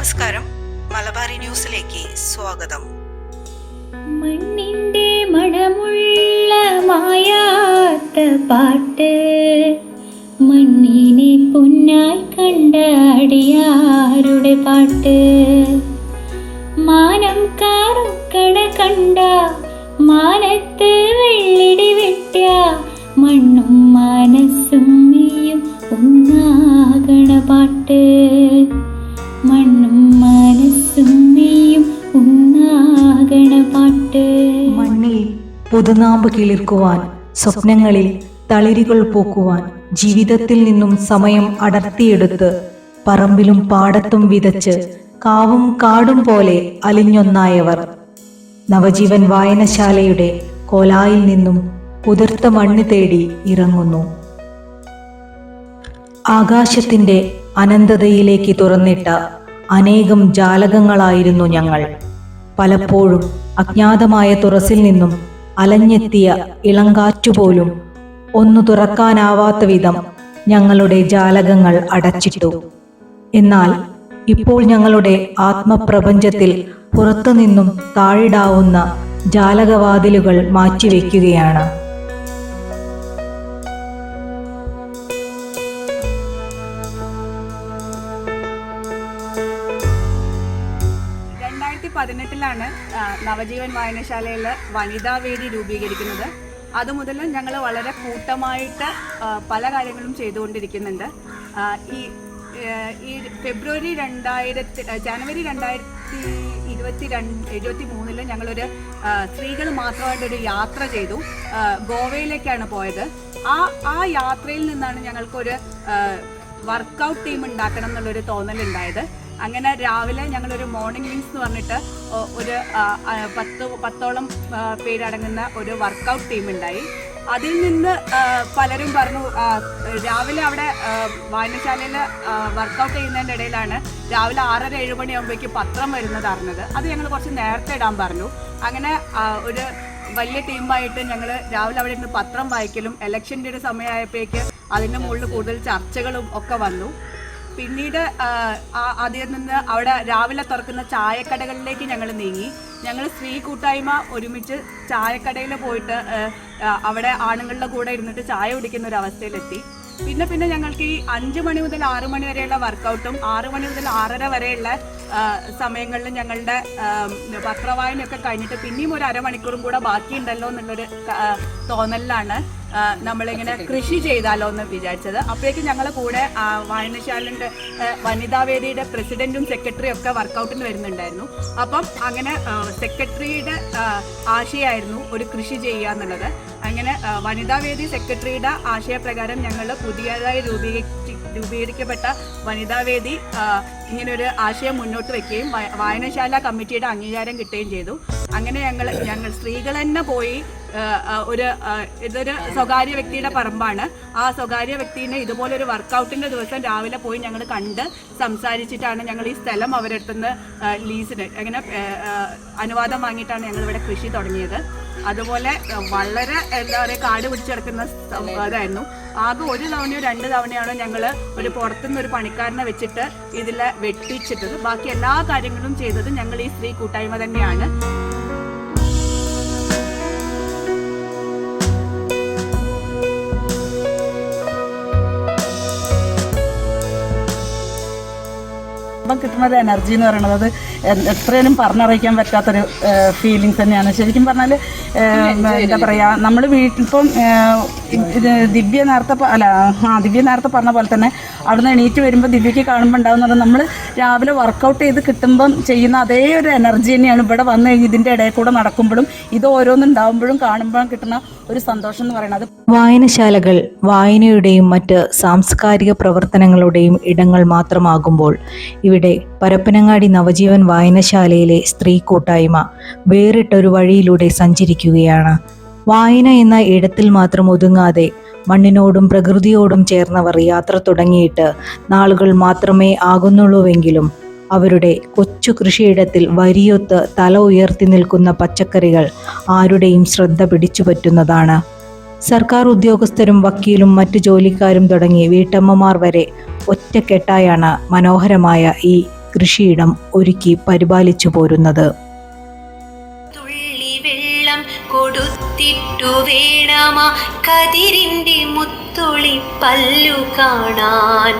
നമസ്കാരം. മലബാറി ന്യൂസിലേക്ക് സ്വാഗതം. മണ്ണിന്റെ മണമുള്ള മായാത്ത പാട്ട് മണ്ണിനെ പൊന്നായി കണ്ടാടിയാരുടെ പാട്ട്? മാനം കാറുക്കട കണ്ട മാനത്ത് വെള്ളിടി വെട്ടിയ മണ്ണും മനസ്സും ഒന്നാകണ പാട്ട്. പുതുനാമ്പ് കിളിർക്കുവാൻ സ്വപ്നങ്ങളിൽ തളിരികൾ പൂക്കുവാൻ ജീവിതത്തിൽ നിന്നും സമയം അടർത്തിയെടുത്ത് പറമ്പിലും പാടത്തും വിതച്ച് കാവും കാടും പോലെ അലിഞ്ഞൊന്നായവർ. നവജീവൻ വായനശാലയുടെ കോലായിൽ നിന്നും കുതിർത്ത മണ്ണ് തേടി ഇറങ്ങുന്നു. ആകാശത്തിന്റെ അനന്തതയിലേക്ക് തുറന്നിട്ട അനേകം ജാലകങ്ങളായിരുന്നു ഞങ്ങൾ. പലപ്പോഴും അജ്ഞാതമായ തുറസിൽ നിന്നും അലഞ്ഞെത്തിയ ഇളങ്കാറ്റുപോലും ഒന്നു തുറക്കാനാവാത്ത വിധം ഞങ്ങളുടെ ജാലകങ്ങൾ അടച്ചിട്ടു. എന്നാൽ ഇപ്പോൾ ഞങ്ങളുടെ ആത്മപ്രപഞ്ചത്തിൽ പുറത്തുനിന്നും താഴിടാവുന്ന ജാലകവാതിലുകൾ മാറ്റിവെക്കുകയാണ്. പതിനെട്ടിലാണ് നവജീവൻ വായനശാലയിൽ വനിതാ വേദി രൂപീകരിക്കുന്നത്. അതുമുതൽ ഞങ്ങൾ വളരെ കൂട്ടമായിട്ട് പല കാര്യങ്ങളും ചെയ്തുകൊണ്ടിരിക്കുന്നുണ്ട്. ഈ ഈ ഫെബ്രുവരി രണ്ടായിരത്തി ജനുവരി രണ്ടായിരത്തി ഇരുപത്തി രണ്ട് ഇരുപത്തി മൂന്നിൽ ഞങ്ങളൊരു സ്ത്രീകൾ മാത്രമായിട്ടൊരു യാത്ര ചെയ്തു. ഗോവയിലേക്കാണ് പോയത്. ആ ആ യാത്രയിൽ നിന്നാണ് ഞങ്ങൾക്കൊരു വർക്കൗട്ട് ടീം ഉണ്ടാക്കണം എന്നുള്ളൊരു തോന്നലുണ്ടായത്. അങ്ങനെ രാവിലെ ഞങ്ങളൊരു മോർണിംഗ് മീൻസ് എന്ന് പറഞ്ഞിട്ട് ഒരു പത്ത് പത്തോളം പേരടങ്ങുന്ന ഒരു വർക്കൗട്ട് ടീം ഉണ്ടായി. അതിൽ നിന്ന് പലരും പറഞ്ഞു രാവിലെ അവിടെ വായനശാലയിൽ വർക്കൗട്ട് ചെയ്യുന്നതിന്റെ ഇടയിലാണ് രാവിലെ ആറര ഏഴ് മണിയാകുമ്പോഴേക്ക് പത്രം വരുന്നത് അറിഞ്ഞത്. അത് ഞങ്ങൾ കുറച്ച് നേരത്തെ ഇടാൻ പറഞ്ഞു. അങ്ങനെ ഒരു വലിയ ടീമായിട്ട് ഞങ്ങൾ രാവിലെ അവിടെ ഇരുന്ന് പത്രം വായിക്കലും ഇലക്ഷന്റെ ഒരു സമയമായപ്പോഴേക്ക് അതിന്റെ മുകളിൽ കൂടുതൽ ചർച്ചകളും ഒക്കെ വന്നു. പിന്നീട് അതിൽ നിന്ന് അവിടെ രാവിലെ തുറക്കുന്ന ചായക്കടകളിലേക്ക് ഞങ്ങൾ നീങ്ങി. ഞങ്ങൾ സ്ത്രീ കൂട്ടായ്മ ഒരുമിച്ച് ചായക്കടയിൽ പോയിട്ട് അവിടെ ആണുങ്ങളുടെ കൂടെ ഇരുന്നിട്ട് ചായ കുടിക്കുന്ന ഒരു അവസ്ഥയിലെത്തി. പിന്നെ പിന്നെ ഞങ്ങൾക്ക് ഈ അഞ്ച് മണി മുതൽ ആറ് മണി വരെയുള്ള വർക്കൗട്ടും ആറ് മണി മുതൽ ആറര വരെയുള്ള സമയങ്ങളിൽ ഞങ്ങളുടെ പത്രവായനയൊക്കെ കഴിഞ്ഞിട്ട് പിന്നെയും ഒരു അരമണിക്കൂറും കൂടെ ബാക്കിയുണ്ടല്ലോ എന്നുള്ളൊരു തോന്നലിലാണ്. നമ്മളിങ്ങനെ കൃഷി ചെയ്താലോ എന്ന് വിചാരിച്ചത്. അപ്പോഴേക്കും ഞങ്ങളെ കൂടെ വായനശാലിന്റെ വനിതാവേദിയുടെ പ്രസിഡന്റും സെക്രട്ടറിയും ഒക്കെ വർക്കൗട്ടിന് വരുന്നുണ്ടായിരുന്നു. അപ്പം അങ്ങനെ സെക്രട്ടറിയുടെ ആശയമായിരുന്നു ഒരു കൃഷി ചെയ്യുക എന്നുള്ളത്. അങ്ങനെ വനിതാവേദി സെക്രട്ടറിയുടെ ആശയപ്രകാരം ഞങ്ങൾ പുതിയതായി രൂപീകരിച്ചു രൂപീകരിക്കപ്പെട്ട വനിതാവേദി ഇങ്ങനൊരു ആശയം മുന്നോട്ട് വെക്കുകയും വയ- വായനശാല കമ്മിറ്റിയുടെ അംഗീകാരം കിട്ടുകയും ചെയ്തു. അങ്ങനെ ഞങ്ങൾ ഞങ്ങൾ സ്ത്രീകൾ തന്നെ പോയി ഒരു ഇതൊരു സ്വകാര്യ വ്യക്തിയുടെ പറമ്പാണ്. ആ സ്വകാര്യ വ്യക്തിനെ ഇതുപോലെ ഒരു വർക്കൗട്ടിന്റെ ദിവസം രാവിലെ പോയി ഞങ്ങൾ കണ്ട് സംസാരിച്ചിട്ടാണ് ഞങ്ങൾ ഈ സ്ഥലം അവരെടുത്തുനിന്ന് ലീസിന് അങ്ങനെ അനുവാദം വാങ്ങിയിട്ടാണ് ഞങ്ങൾ ഇവിടെ കൃഷി തുടങ്ങിയത്. അതുപോലെ വളരെ എന്താ പറയുക കാട് പിടിച്ചെടുക്കുന്ന ഇതായിരുന്നു ആകെ ഒരു തവണയോ രണ്ട് തവണയാണോ ഞങ്ങൾ ഒരു പുറത്തുനിന്ന് ഒരു പണിക്കാരനെ വെച്ചിട്ട് ഇതിൽ വെട്ടിച്ചിട്ടത്. ബാക്കി എല്ലാ കാര്യങ്ങളും ചെയ്തത് ഞങ്ങൾ ഈ സ്ത്രീ കൂട്ടായ്മ തന്നെയാണ്. ഇപ്പം ഒരു എനർജി എന്ന് പറയുന്നത്. അത് എത്രയും പറഞ്ഞറിയിക്കാൻ പറ്റാത്തൊരു ഫീലിംഗ് തന്നെയാണ്. ശരിക്കും പറഞ്ഞാൽ എന്താ പറയുക നമ്മൾ വീട്ടിലിപ്പം ദിവ്യ നേരത്തെ അല്ല ആ ദിവ്യ നേരത്തെ പറഞ്ഞ പോലെ തന്നെ അവിടുന്ന് എണീറ്റ് വരുമ്പോൾ ദിവ്യക്ക് കാണുമ്പോൾ ഉണ്ടാകുന്നത് നമ്മൾ രാവിലെ വർക്കൗട്ട് ചെയ്ത് കിട്ടുമ്പം ചെയ്യുന്ന അതേ ഒരു എനർജി തന്നെയാണ് ഇവിടെ വന്ന് കഴിഞ്ഞ് ഇതിന്റെ ഇടയിൽ കൂടെ നടക്കുമ്പോഴും ഇത് ഓരോന്നുണ്ടാകുമ്പോഴും കാണുമ്പോഴും കിട്ടുന്ന ഒരു സന്തോഷം എന്ന് പറയുന്നത്. വായനശാലകൾ വായനയുടെയും മറ്റ് സാംസ്കാരിക പ്രവർത്തനങ്ങളുടെയും ഇടങ്ങൾ മാത്രമാകുമ്പോൾ ഇവിടെ പരപ്പനങ്ങാടി നവജീവൻ വായനശാലയിലെ സ്ത്രീ കൂട്ടായ്മ വേറിട്ടൊരു വഴിയിലൂടെ സഞ്ചരിക്കുകയാണ്. വായന എന്ന ഇടത്തിൽ മാത്രം ഒതുങ്ങാതെ മണ്ണിനോടും പ്രകൃതിയോടും ചേർന്നവർ യാത്ര തുടങ്ങിയിട്ട് നാളുകൾ മാത്രമേ ആകുന്നുള്ളൂവെങ്കിലും അവരുടെ കൊച്ചു കൃഷിയിടത്തിൽ വരിയൊത്ത് തല ഉയർത്തി നിൽക്കുന്ന പച്ചക്കറികൾ ആരുടെയും ശ്രദ്ധ പിടിച്ചുപറ്റുന്നതാണ് സർക്കാർ ഉദ്യോഗസ്ഥരും വക്കീലും മറ്റു ജോലിക്കാരും തുടങ്ങി വീട്ടമ്മമാർ വരെ ഒറ്റക്കെട്ടായാണ് മനോഹരമായ ഈ കൃഷിയിടം ഒരുക്കി പരിപാലിച്ചു പോരുന്നത്. കൊടുത്തിട്ടു വേണമാ കതിരിന്റെ മുത്തുളി പല്ലു കാണാൻ.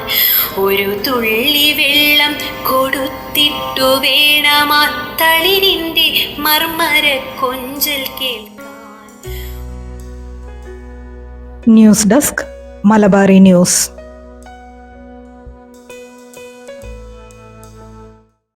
ഒരു തുള്ളി വെള്ളം കൊടുത്തിട്ടു വേണമാ തളിരിന്റെ മർമര കൊഞ്ചൽ കേൾക്കാൻ. News desk Malabari news.